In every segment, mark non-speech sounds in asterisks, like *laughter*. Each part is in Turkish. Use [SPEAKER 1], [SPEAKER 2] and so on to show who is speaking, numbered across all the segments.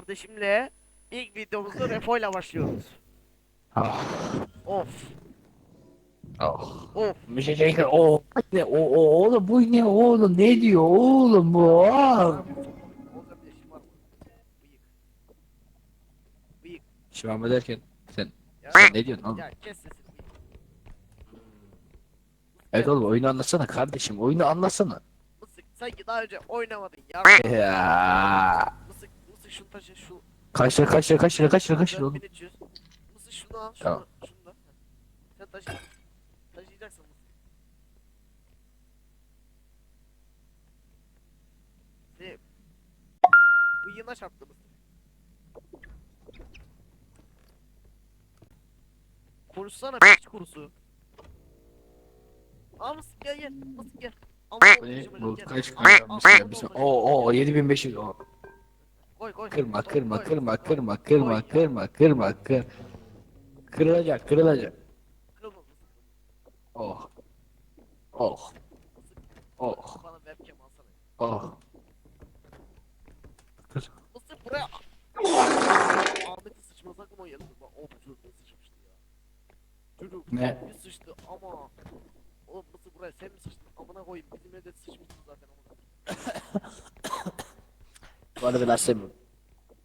[SPEAKER 1] kardeşimle ilk videomuzu *laughs* Refo ile başlıyoruz.
[SPEAKER 2] Ah,
[SPEAKER 1] Of
[SPEAKER 2] oh.
[SPEAKER 1] of.
[SPEAKER 2] Bir şey şey o ne o o oğlum bu ne oğlum ne diyor oğlum bu ah.
[SPEAKER 1] Olacak bir işim var mı? Bıyık. Bıyık.
[SPEAKER 2] Şivame derken sen
[SPEAKER 1] Ya,
[SPEAKER 2] sen ne diyorsun oğlum?
[SPEAKER 1] ya kes sesini.
[SPEAKER 2] Evet oğlum oyunu anlatsana kardeşim oyunu anlatsana.
[SPEAKER 1] Mısık sanki daha önce oynamadın ya.
[SPEAKER 2] Ya.
[SPEAKER 1] Mısık şunu taşı şu.
[SPEAKER 2] Kaç lira kaç lira kaç lira kaç lira kaç lira oğlum?
[SPEAKER 1] 4300. Mısık şunu al şunu.
[SPEAKER 2] Tamam.
[SPEAKER 1] Şunu da. Sen taşı. Taşıyacaksın mısık. Şey, Bıyığına çarptı mısık. Konuşsana piç kurusu. Aa mısık gel gel. Mısık gel. Al, al,
[SPEAKER 2] ne?
[SPEAKER 1] Al, al, al, al,
[SPEAKER 2] Oo oo 7500 o.
[SPEAKER 1] Koy koy.
[SPEAKER 2] Kırma kırma kırma kırma kırma kırma kırma kır. Kırılacak kırılacak. Oh. Oh. Oh.
[SPEAKER 1] Bana webcam alsana.
[SPEAKER 2] Oh.
[SPEAKER 1] Mısır buraya. Ahmet'in sıçması aklıma geldi. Bak o çocuk ne sıçmıştı ya. Çocuk
[SPEAKER 2] Ne?
[SPEAKER 1] bir sıçtı ama. Oğlum Mısır buraya sen mi sıçtın? Amına koyayım bizim evde sıçmıştın zaten amına. *laughs*
[SPEAKER 2] Arada ben sevmiyorum.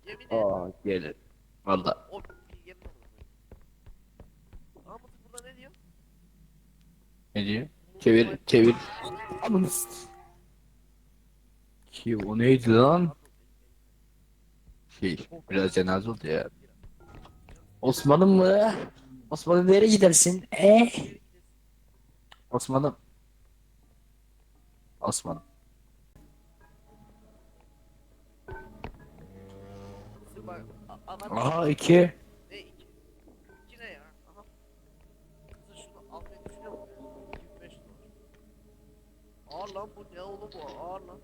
[SPEAKER 1] Yemin.
[SPEAKER 2] Oh gelir. Valla.
[SPEAKER 1] O yemin. Aa burada ne diyor?
[SPEAKER 2] Ne diyor? Çevir çevir. Ananı Ki o neydi lan? Şey biraz cenaze oldu ya. Osman'ım mı? Osman'ım nereye gidersin? E? Osman'ım. Osman.
[SPEAKER 1] Bak.
[SPEAKER 2] Aha iki.
[SPEAKER 1] ne iki? İki ne ya? Aha. Mısır şunu düşünüyor musun? 25 dolar. Ağır lan bu ne oğlum bu ağır lan.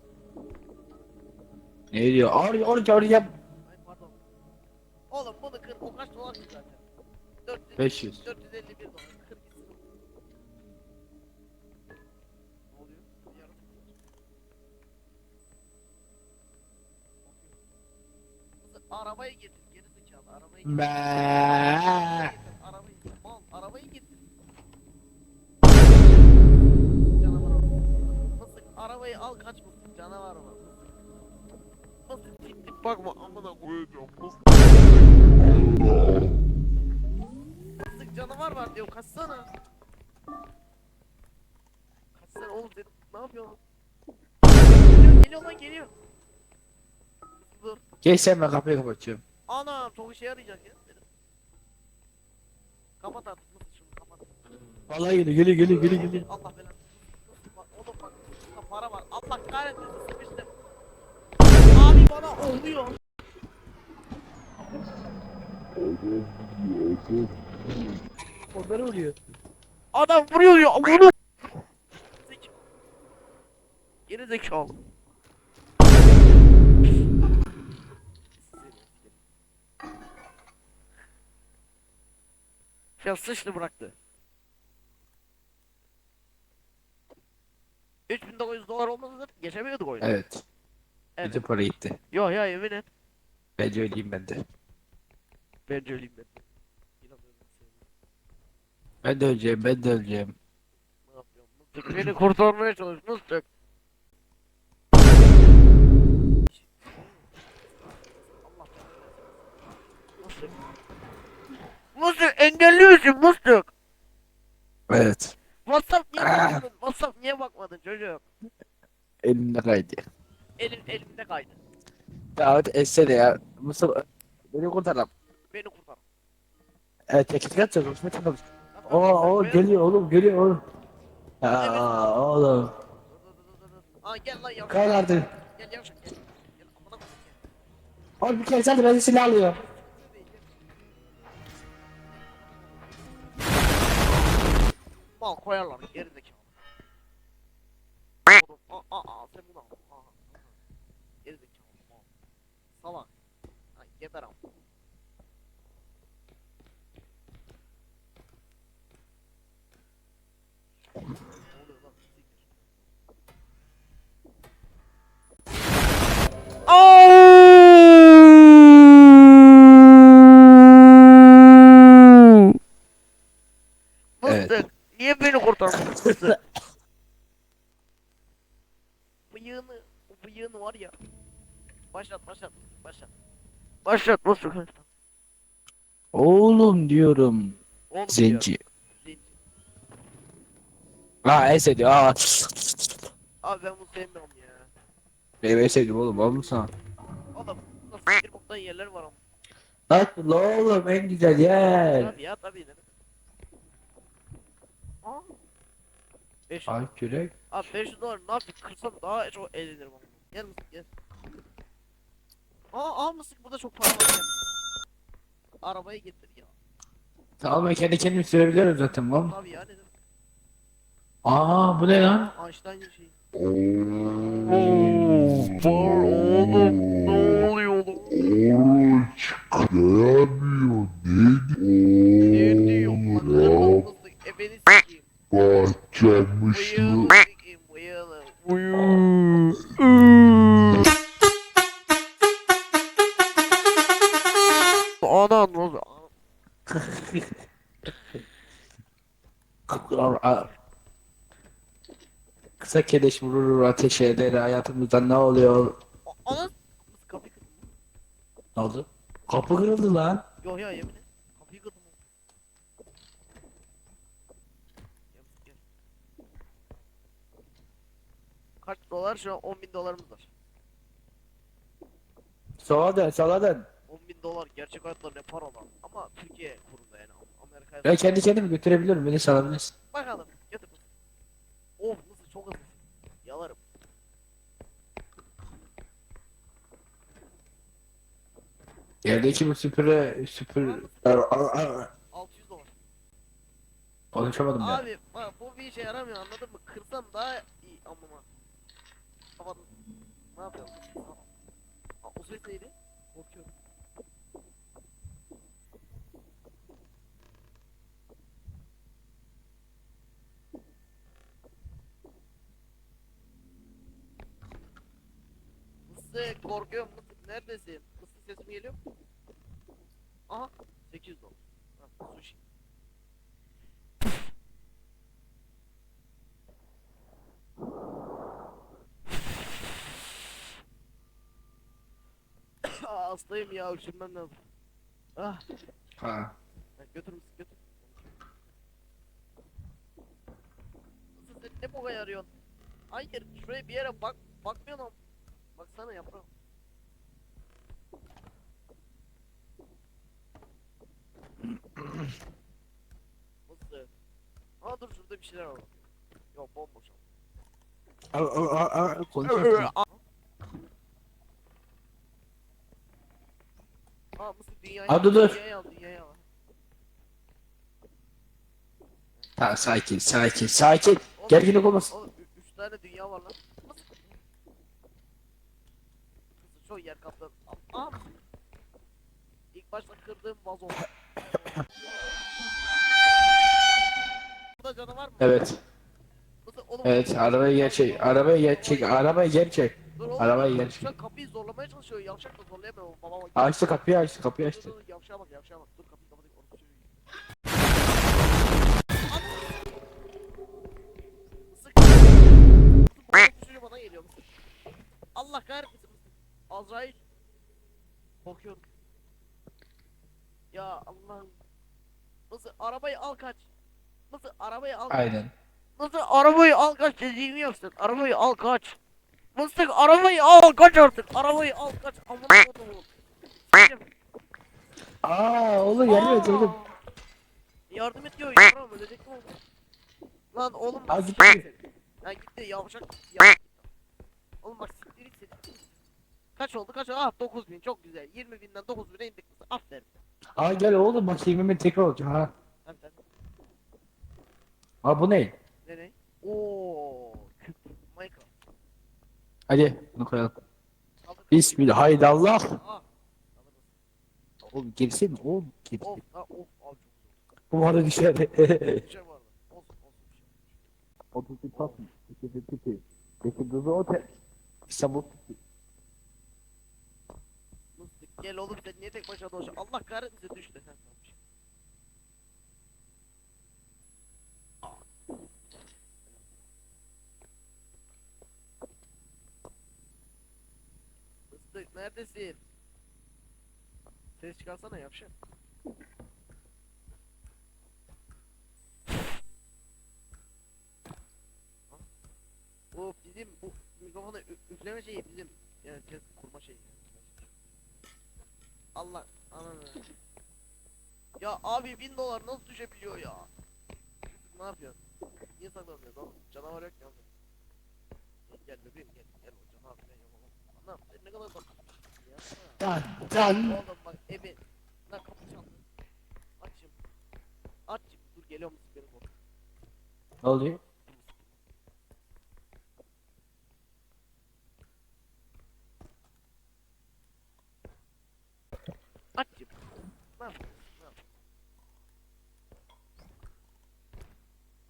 [SPEAKER 2] Ne diyor? Ağır ağır ağır yap.
[SPEAKER 1] Ay pardon. Oğlum bunu kır o kaç dolar ki zaten? 400,
[SPEAKER 2] 500.
[SPEAKER 1] 451 dolar kır gitsin. Ne oluyor? Arabayı getir geri zekalı arabayı getir.
[SPEAKER 2] Be.
[SPEAKER 1] Arabayı. Mal arabayı getir. Canavar. Mısır arabayı al kaç mısır canavar tip bakma amına koyacağım. Mısır canavar var diyor kaçsana. Kaçsana oğlum dedim. Ne yapıyorsun? Geliyor, lan geliyor. Dur.
[SPEAKER 2] Sen ben kapıyı kapatıyorum.
[SPEAKER 1] Anam çok işe yarayacak ya. Kapat artık Mısır şunu kapat.
[SPEAKER 2] Vallahi geliyor geliyor geliyor geliyor geliyor.
[SPEAKER 1] Allah belanı. Oğlum bak burada para var. Allah kahretmesin sıkıştım. Abi bana oluyor.
[SPEAKER 2] Onları oluyor.
[SPEAKER 1] Adam vuruyor ya. Bunu. Geri zekalı. Ya sıçtı bıraktı. 3900 dolar olmasa geçemiyorduk oyunu.
[SPEAKER 2] Evet.
[SPEAKER 1] Evet.
[SPEAKER 2] Bütün para gitti.
[SPEAKER 1] Yo ya yemin et.
[SPEAKER 2] Bence öyleyim ben de.
[SPEAKER 1] Bence öleyim ben. İnanıyorum seni.
[SPEAKER 2] Ben de öleceğim ben de öleceğim.
[SPEAKER 1] Ne yapıyorsun? Beni kurtarmaya çalış Mıstık. Mıstık engelli misin Mıstık?
[SPEAKER 2] Evet.
[SPEAKER 1] WhatsApp niye
[SPEAKER 2] Ah.
[SPEAKER 1] bakmadın? WhatsApp niye bakmadın çocuğum?
[SPEAKER 2] Elimde kaydı.
[SPEAKER 1] Elim elimde kaydı.
[SPEAKER 2] Ya hadi etse de ya. Mustafa beni kurtaralım.
[SPEAKER 1] Beni kurtar.
[SPEAKER 2] Evet teknik atacağız. Osman tamam. Oo oo geliyor oğlum geliyor oğlum. Ya
[SPEAKER 1] Evet.
[SPEAKER 2] oğlum.
[SPEAKER 1] Aa gel lan yavşak.
[SPEAKER 2] Kay vardı.
[SPEAKER 1] Gel yavşak gel. Gel amına koyayım.
[SPEAKER 2] Oğlum bir kere sen de beni silah alıyor.
[SPEAKER 1] Mal koyarlar geri zekalı. Oğlum, Aa aa sen bunu al. Aa, aa. Geri zekalı mal. Salak. Geber am. Ne oluyor lan? Siktir. Bıyığını, o bıyığını var ya. Başlat başlat başlat. Başlat nasıl?
[SPEAKER 2] Oğlum diyorum.
[SPEAKER 1] Oğlum
[SPEAKER 2] Zenci.
[SPEAKER 1] diyor, Zenci.
[SPEAKER 2] Ha en sevdiğim. Aa.
[SPEAKER 1] Abi ben bunu sevmiyorum ya.
[SPEAKER 2] Benim en sevdiğim oğlum. Oğlum sana.
[SPEAKER 1] Oğlum nasıl bir boktan yerler var ama.
[SPEAKER 2] Nasıl oğlum en güzel yer.
[SPEAKER 1] Tabii ya tabii dedim. Aa. 500
[SPEAKER 2] Ay kürek.
[SPEAKER 1] Abi 500 dolar ne yapayım kırsam daha çok eğlenirim ama. Gel mısın gel. Aa aa mısın burada çok para var. Arabayı getir ya.
[SPEAKER 2] Tamam ben kendi kendimi sürebiliyorum zaten oğlum.
[SPEAKER 1] Tabii ya dedim.
[SPEAKER 2] Aa bu ne lan?
[SPEAKER 1] Einstein şey.
[SPEAKER 3] var oğlum.
[SPEAKER 1] Ne oluyor oğlum?
[SPEAKER 3] Oğlum çıkaramıyor. Ne
[SPEAKER 1] Ne diyor?
[SPEAKER 3] diyor?
[SPEAKER 1] Bakalım nasıl efeni sikeyim.
[SPEAKER 3] Bahçemi
[SPEAKER 1] Bıyığını. Anan oldu?
[SPEAKER 2] Kısa keleş vurur ateş eder hayatımızda ne oluyor?
[SPEAKER 1] Anan. Kapıyı kırdın?
[SPEAKER 2] Ne oldu? Kapı kırıldı lan.
[SPEAKER 1] Yok ya yemin et. Kapıyı kırdım. oğlum. Gel, gel. Kaç dolar? Şu an 10 bin dolarımız var.
[SPEAKER 2] Sola dön dön.
[SPEAKER 1] 10 bin dolar gerçek hayatta ne para lan. Ama Türkiye kurunda yani. Amerika'ya
[SPEAKER 2] Ben kendi kendimi götürebilirim beni salabilirsin.
[SPEAKER 1] Bakalım. Götür. Oh nasıl çok hızlı. Yalarım.
[SPEAKER 2] Yerdeki bu süpüre süpür... Ar- ar- ar-
[SPEAKER 1] 600 dolar.
[SPEAKER 2] Konuşamadım ya.
[SPEAKER 1] Abi bak bu bir işe yaramıyor anladın mı? Kırsam daha. Kapadım. Ne yapıyorum? Aa, o ses neydi? Korkuyorum. Mısır korkuyorum Mısır neredesin? Mısır sesim geliyor mu? Aha 800 dolar. Ha, sushi. Aa, hastayım ya öksürmem lazım. Ah,
[SPEAKER 2] Ha.
[SPEAKER 1] ben götür müsün götür. Nasıl sen ne boka yarıyorsun? Hayır şuraya bir yere bak bakmıyorsun ama. Baksana yaprağım. Nasıl? Aa dur şurada bir şeyler var. Yok bomboş.
[SPEAKER 2] Ar- ar- ar- ar- Konuşuyorsun.
[SPEAKER 1] Aa mısır dünyayı
[SPEAKER 2] Aa, dur, dur.
[SPEAKER 1] Dünyayı al dünyayı al.
[SPEAKER 2] Tamam sakin sakin sakin.
[SPEAKER 1] Oğlum,
[SPEAKER 2] Gerginlik olmasın.
[SPEAKER 1] Oğlum ü- üç tane dünya var lan. Mısır. Mısır çok yer kapladı. Aa. İlk başta kırdığım vazo. Burada canavar mı?
[SPEAKER 2] Evet.
[SPEAKER 1] Oğlum,
[SPEAKER 2] Evet arabayı gerçek. Arabayı gerçek. Arabayı gerçek.
[SPEAKER 1] Dur oğlum,
[SPEAKER 2] arabayı gel
[SPEAKER 1] Şu an kapıyı zorlamaya çalışıyor. Yavşak da zorlayamıyor. Baba bak.
[SPEAKER 2] Açtı kapıyı açtı kapıyı
[SPEAKER 1] Dur,
[SPEAKER 2] açtı.
[SPEAKER 1] dur, dur, Yavşağa bak yavşağa bak. Dur kapıyı kapatayım. Mısır. Mısır çocuğu bana geliyor mısır. Allah kahretmesin. Azrail. Korkuyorum. Ya Allah'ım. Mısır arabayı al kaç. Mısır arabayı al kaç.
[SPEAKER 2] Aynen.
[SPEAKER 1] Mısır arabayı al kaç dediğimi yapsın. Arabayı al kaç. Mısır arabayı al kaç artık. Arabayı al kaç. Amına kodumu. Sikeceğim.
[SPEAKER 2] Aa oğlum yardım et oğlum.
[SPEAKER 1] Yardım et diyor yavrum ölecek mi oldu? Lan oğlum bak siktir seni. Ha gitti yavşak yavşak. Oğlum bak siktir git seni. Kaç oldu kaç oldu? Ah 9000 çok güzel. 20 binden 9000'e indik. Aferin.
[SPEAKER 2] Aa gel oğlum bak 20 bin tekrar olacak ha.
[SPEAKER 1] Tabii tabii.
[SPEAKER 2] Aa bu ne?
[SPEAKER 1] Ne ne? Ooo.
[SPEAKER 2] Hadi bunu koyalım. Bismillah haydi Allah.
[SPEAKER 1] Ah. Kaldır.
[SPEAKER 2] Oğlum gerisene oğlum.
[SPEAKER 1] Güzel.
[SPEAKER 2] Bu arada düşer.
[SPEAKER 1] Olsun bir.
[SPEAKER 2] Otobüs tatlı. Otobüs tipi. Getirdiği otel. İstanbul tipi.
[SPEAKER 1] Gel oğlum sen niye tek başına dolaşıyorsun? Allah kahretmesin düş de sen sanmış. Neredesin? Ses çıkarsana yapşan. Bu bizim bu mikrofonu üfleme şeyi bizim yani ses kurma şeyi. Allah ananı. Ya abi bin dolar nasıl düşebiliyor ya? Ne yapıyorsun? Niye saklanmıyorsun oğlum? Canavar yok ya. Gel bebeğim gel gel o canavar ben yapamam. Anam sen ne kadar bak. Ya.
[SPEAKER 2] Can can.
[SPEAKER 1] Oğlum bak ebe. Lan kapı çaldı. Açım. Açım. Dur geliyor musun benim oğlum?
[SPEAKER 2] Ne oluyor?
[SPEAKER 1] Açım. Ne yapıyorsun? Ne yapıyorsun?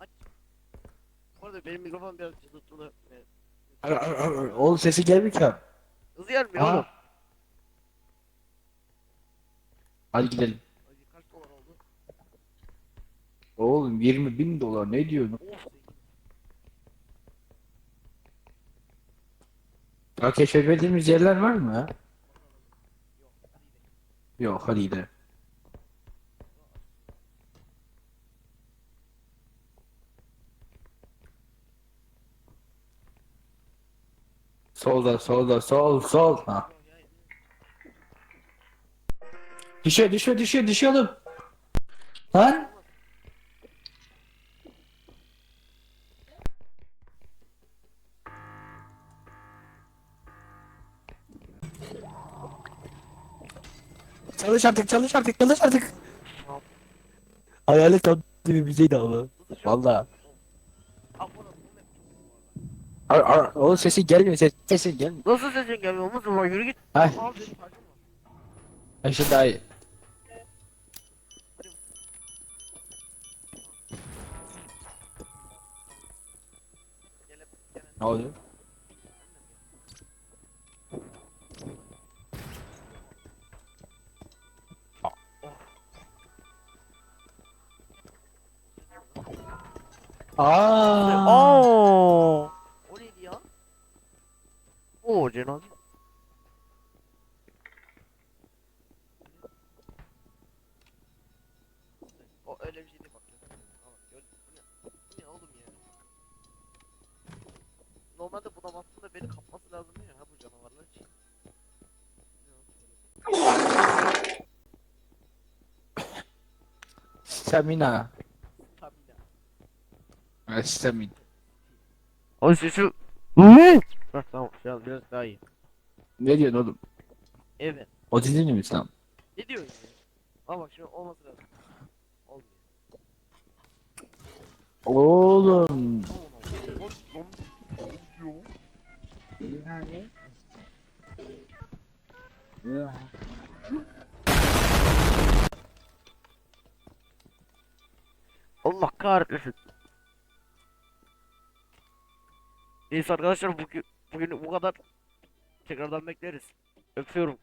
[SPEAKER 1] Aç. Bu arada benim mikrofon biraz cızırtılı. Evet.
[SPEAKER 2] Ar- ar- ar- Oğlum sesi gelmiyor ki.
[SPEAKER 1] Hızlı gelmiyor
[SPEAKER 2] Aa.
[SPEAKER 1] oğlum.
[SPEAKER 2] Hadi gidelim. Oğlum 20 bin dolar ne diyorsun?
[SPEAKER 1] Of.
[SPEAKER 2] Ya keşfetmediğimiz yerler var mı?
[SPEAKER 1] gidelim.
[SPEAKER 2] Yok hadi gidelim. Solda solda sol sol. Ha.
[SPEAKER 1] Ya, ya, ya.
[SPEAKER 2] Düşüyor düşüyor düşüyor düşüyor oğlum. Lan. Çalış artık çalış artık çalış artık. Hayalet tam dibimizeydi ama. Valla. Ar, ar, o sesi gelmiyor ses, sesi gelmiyor.
[SPEAKER 1] Nasıl sesin gelmiyor musun lan yürü git.
[SPEAKER 2] Ay.
[SPEAKER 1] Var.
[SPEAKER 2] Ha şimdi daha iyi. Ne oluyor? Aa.
[SPEAKER 1] Aa. O neydi ya? Oo cenaze. O öyle bir şey değil bak. Al, gör- Bu ne? Bu ne oğlum ya? Normalde buna bastığında beni kapması lazım ya ha bu canavarlar için.
[SPEAKER 2] Stamina.
[SPEAKER 1] Stamina.
[SPEAKER 2] Stamina.
[SPEAKER 1] O sesi... Heh, tamam şu an biraz daha iyi.
[SPEAKER 2] Ne diyorsun oğlum?
[SPEAKER 1] Evet.
[SPEAKER 2] O dizini mi sen?
[SPEAKER 1] Ne diyorsun? Ama bak şimdi olması lazım. Olmuyor.
[SPEAKER 2] Oğlum.
[SPEAKER 1] Allah kahretmesin. Neyse arkadaşlar bugün bugün bu kadar. Tekrardan bekleriz. Öpüyorum.